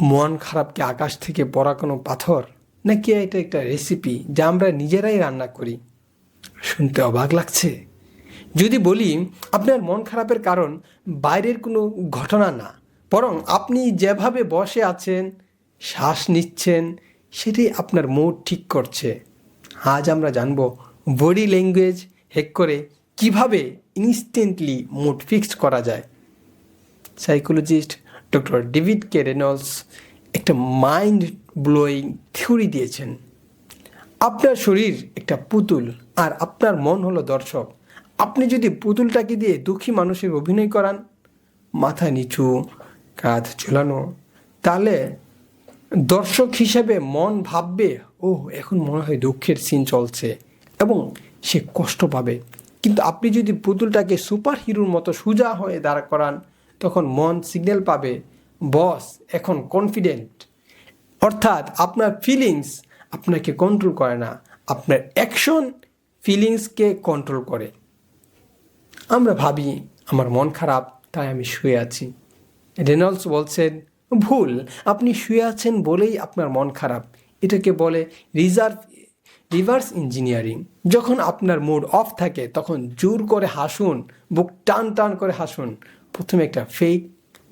মন খারাপকে আকাশ থেকে পড়া কোনো পাথর? নাকি এটা একটা রেসিপি যা আমরা নিজেরাই রান্না করি? শুনতে অবাক লাগছে। যদি বলি, আপনার মন খারাপের কারণ বাইরের কোনো ঘটনা না, বরং আপনি যেভাবে বসে আছেন, শ্বাস নিচ্ছেন, সেটি আপনার মুড ঠিক করছে। আজ আমরা জানব বডি ল্যাঙ্গুয়েজ হেক করে কীভাবে ইনস্ট্যান্টলি মুড ফিক্সড করা যায়। Psychologist doctor David K Reynolds একটা মাইন্ড ব্লোয়িং থিওরি দিয়েছেন। আপনার শরীর একটা পুতুল আর আপনার মন হলো দর্শক। আপনি যদি পুতুলটাকে দিয়ে দুঃখী মানুষের অভিনয় করান, মাথা নিচু, কাঁধ ঝুলানো, তাহলে দর্শক হিসেবে মন ভাববে ও এখন মনে হয় দুঃখের সিন চলছে। এবং সে কষ্ট পাবে। কিন্তু আপনি যদি পুতুলটাকে সুপার হিরোর মতো সোজা হয়ে দাঁড় করান তখন মন সিগন্যাল পাবে, বস, এখন কনফিডেন্ট অর্থাৎ আপনার ফিলিংস আপনাকে কন্ট্রোল করে না, আপনার অ্যাকশন ফিলিংসকে কন্ট্রোল করে। আমরা ভাবি, আমার মন খারাপ, তাই আমি শুয়ে আছি। রেনল্ডস বলছেন, ভুল, আপনি শুয়ে আছেন বলেই আপনার মন খারাপ। এটাকে বলে রিজার্ভ রিভার্স ইঞ্জিনিয়ারিং যখন আপনার মুড অফ থাকে, তখন জোর করে হাসুন, বুক টান টান করে হাসুন। প্রথমে একটা ফেক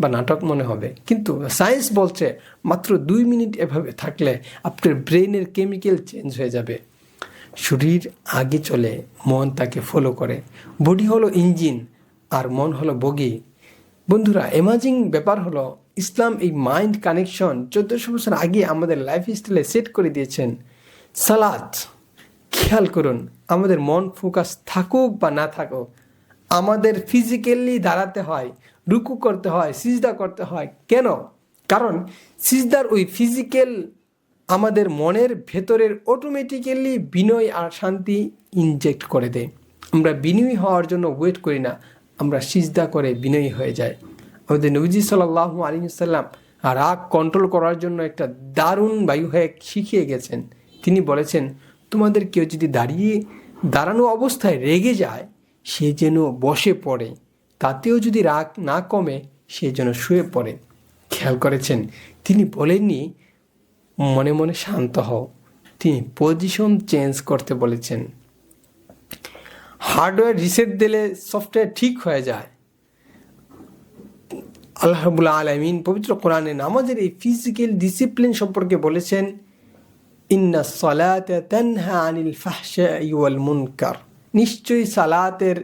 বা নাটক মনে হবে। কিন্তু সায়েন্স বলছে মাত্র দুই মিনিট এভাবে থাকলে আপনার ব্রেনের কেমিক্যাল চেঞ্জ হয়ে যাবে। শরীর আগে চলে, মন তাকে ফলো করে। বডি হলো ইঞ্জিন আর মন হলো বগি। বন্ধুরা এমাজিং ব্যাপার হলো ইসলাম এই মাইন্ড কানেকশন চোদ্দোশো বছর আগে আমাদের লাইফ স্টাইলে সেট করে দিয়েছেন। সালাদ, খেয়াল করুন, আমাদের মন ফোকাস থাকুক বা না থাকুক আমাদের ফিজিক্যালি দাঁড়াতে হয়, রুকু করতে হয়, সিজদা করতে হয়। কেন? কারণ সিজদার ওই ফিজিক্যাল আমাদের মনের ভেতরের অটোমেটিক্যালি বিনয় আর শান্তি ইনজেক্ট করে দেয়। আমরা বিনয়ী হওয়ার জন্য ওয়েট করি না, আমরা সিজদা করে বিনয়ী হয়ে যাই। আমাদের নবীজি সাল্লাহ সাল্লাম রাগ কন্ট্রোল করার জন্য একটা দারুণ বায়ু হয়ে শিখিয়ে গেছেন। তিনি বলেছেন, তোমাদের কেউ যদি দাঁড়িয়ে দাঁড়ানো অবস্থায় রেগে যায় সে যেন বসে পড়ে। তাতেও যদি রাগ না কমে, সে যেন শুয়ে পড়ে। খেয়াল করেছেন, তিনি বলেননি, মনে মনে শান্ত হও। তিনি পজিশন চেঞ্জ করতে বলেছেন। হার্ডওয়্যার রিসেট দিলে সফটওয়্যার ঠিক হয়ে যায়। আল্লাহ রবুল্লা আলমিন পবিত্র কোরআনে নামাজের এই ফিজিক্যাল ডিসিপ্লিন সম্পর্কে বলেছেন, ইন্না সলাত তানহা আনিল ফাহশা ইউল মুনকার। নিশ্চয়ই সালাতের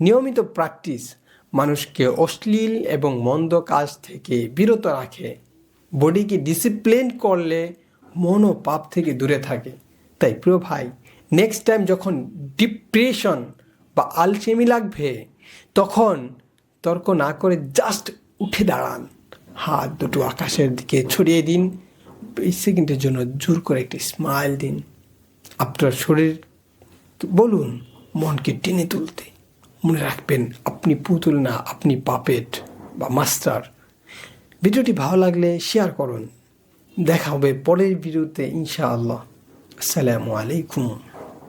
নিয়মিত প্র্যাকটিস মানুষকে অশ্লীল এবং মন্দ কাজ থেকে বিরত রাখে। বডিকে ডিসিপ্লিন করলে মনও পাপ থেকে দূরে থাকে। তাই প্রিয় ভাই নেক্সট টাইম যখন ডিপ্রেশন বা আলসেমি লাগবে, তখন তর্ক না করে জাস্ট উঠে দাঁড়ান। হাত দুটো আকাশের দিকে ছড়িয়ে দিন। বিশ সেকেন্ডের জন্য জোর করে একটি স্মাইল দিন। আপনার শরীর, বলুন মনকে টেনে তুলতে। মনে রাখবেন, আপনি পুতুল না, আপনি পাপেট বা মাস্টার। ভিডিওটি ভালো লাগলে শেয়ার করুন। দেখা হবে পরের ভিডিওতে, ইনশাআল্লাহ। আসসালামু আলাইকুম।